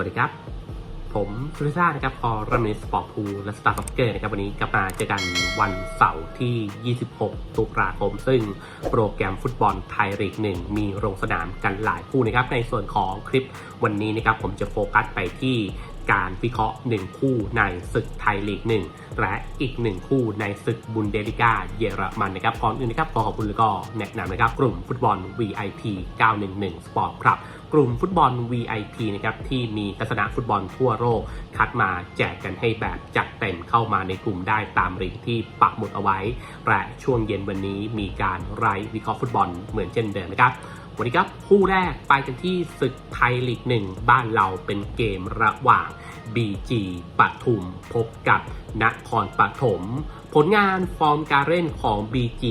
วัสดีครับ ผมสุริซ่านะครับคอรัมนิสปอร์ตพูลและสตาร์ฟักเกอร์นะครับวันนี้กลับมาเจอกันวันเสาร์ที่ 26 ตุลาคม ซึ่งโปรแกรมฟุตบอลไทยลีกหนึ่งมีลงสนามกันหลายคู่นะครับ ในส่วนของคลิปวันนี้นะครับผมจะโฟกัสไปที่ การวิเคราะห์ 1 คู่ในศึกไทยลีกหนึ่งและอีก 1 คู่ในศึกบุนเดลิก้าเยอรมันนะครับก่อนอื่นนะครับขอขอบคุณแล้วก็แนะนำนะครับกลุ่มฟุตบอล VIP 911 Sport ครับกลุ่มฟุตบอล VIP นะครับที่มีทัศนะฟุตบอลทั่วโลกคัดมาแจกกันให้แบบจัดเต็มเข้ามาในกลุ่มได้ตามลิงก์ที่ปักหมุดเอาไว้และช่วงเย็นวันนี้มีการไร้วิเคราะห์ฟุตบอลเหมือนเช่นเดิมนะครับ วันนี้ครับคู่แรกไปกันที่ศึกไทยลีกหนึ่งบ้านเราเป็นเกมระหว่าง BG ปทุมพบกับนครปฐมผลงานฟอร์มการเล่นของ BG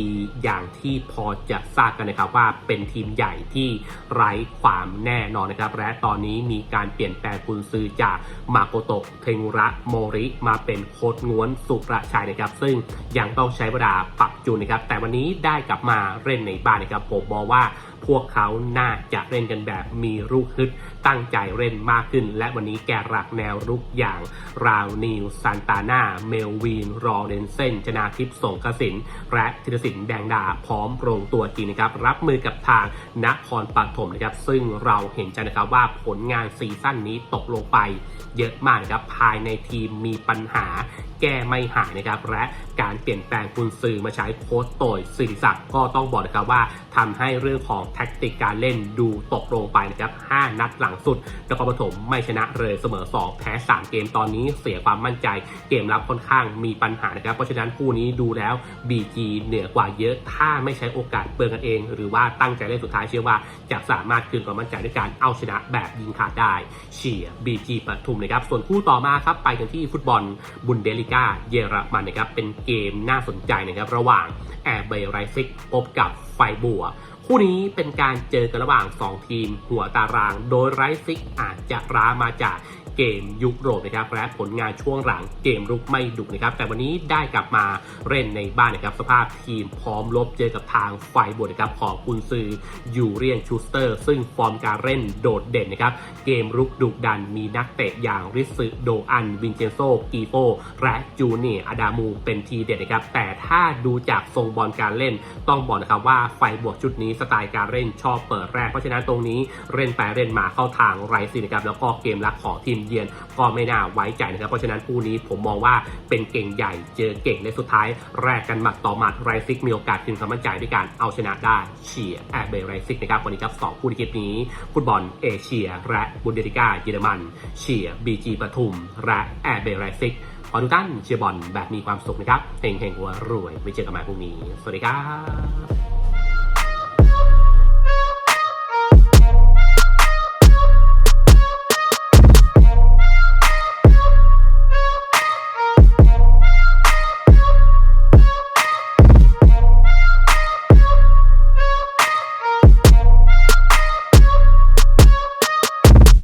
อย่างที่พอจะทราบกันนะครับว่าเป็นทีมใหญ่ที่ไร้ความแน่นอนนะครับ และตอนนี้มีการเปลี่ยนแปลงกุนซือจากมาโกโตะเทงุระโมริมาเป็นโค้ดง้วนสุประชัยนะครับ ซึ่งยังต้องใช้เวลาปรับจูนนะครับ แต่วันนี้ได้กลับมาเล่นในบ้านนะครับผมบอกว่าพวกเขาขาน่าจะเล่นกันแบบมีลูกฮึดตั้งใจเล่นมากขึ้น และวันนี้แกรักแนวรุกอย่างราวนิวซันตาน่าเมลวีน รอเดนเซนชนาทิพย์สงกสิน และธีรศิลป์แดงดาพร้อมลงตัวจริงนะครับ รับมือกับทางนครปฐมนะครับ ซึ่งเราเห็นใจนะครับว่าผลงานซีซั่นนี้ตกลงไปเยอะมากครับภายในทีมมีปัญหา แก้ไม่หายนะครับ และการเปลี่ยนแปลงกุนซือมาใช้โค้ชโตยสิริศักดิ์ก็ต้องบอกนะครับว่าทำให้เรื่องของแท็กติกการเล่นดูตกลงไปนะครับ 5 นัดหลังสุดนครปฐมไม่ชนะเลยเสมอ 2 แพ้ 3 เกมตอนนี้เสียความมั่นใจ เกมรับค่อนข้างมีปัญหานะครับ เพราะฉะนั้นคู่นี้ดูแล้ว BG เหนือกว่าเยอะ ถ้าไม่ใช้โอกาสเปลืองกันเอง หรือว่าตั้งใจเล่นสุดท้ายเชื่อว่า จะสามารถคืนความมั่นใจด้วยการเอาชนะแบบยิงขาดได้ เชียร์ BG ปทุมนะครับ ส่วนคู่ต่อมาครับไปกันที่ฟุตบอลบุนเดลิกาเยอรมันนะครับเป็นเกมน่าสนใจนะครับระหว่างแอร์เบย์ไรซิกพบกับไฟบัว คู่นี้เป็นการเจอกันระหว่าง 2 ทีมหัวตาราง โดยไรซิกอาจจะร้ามาจาก เกมยุโรปนะครับและผลงานช่วงหลังเกมรุกไม่ดุนะครับ แต่วันนี้ได้กลับมาเล่นในบ้านนะครับสภาพทีมพร้อมลบเจอกับทางไฟบวกนะครับของกุนซือยูเรียนชูสเตอร์ ซึ่งฟอร์มการเล่นโดดเด่นนะครับเกมรุกดุดันมีนักเตะอย่างริสึโดอันวินเจนโซกีโปและจูเนียร์อดามูเป็นทีเด็ดนะครับแต่ถ้าดูจากทรงบอลการเล่นต้องบอกนะครับว่าไฟบวกชุดนี้สไตล์การเล่นชอบเปิดแรกเพราะฉะนั้นตรงนี้เล่นไปเล่นมาเข้าทางไรซินะครับแล้วก็เกมรับของทีมเยือนก็ไม่น่าไว้ใจนะครับเพราะฉะนั้นคู่นี้ผมมองว่าเป็นเก่งใหญ่เจอเก่งในสุดท้าย แรกกันหมัดต่อหมัดไรซิกมีโอกาสคืนความมั่นใจด้วยการเอาชนะได้เชียร์แอร์เบย์ไรซิกนะครับวันนี้ครับสองคู่ในคลิปนี้ฟุตบอลเอเชีย และบุนเดลิก้าเยอรมันเชียร์บีจีปทุม และแอร์เบย์ไรซิกขอทุกท่านเชียร์บอลแบบมีความสุขนะครับเฮงเฮงหัวรวยไว้เจอกันใหม่พรุ่งนี้ สวัสดีครับ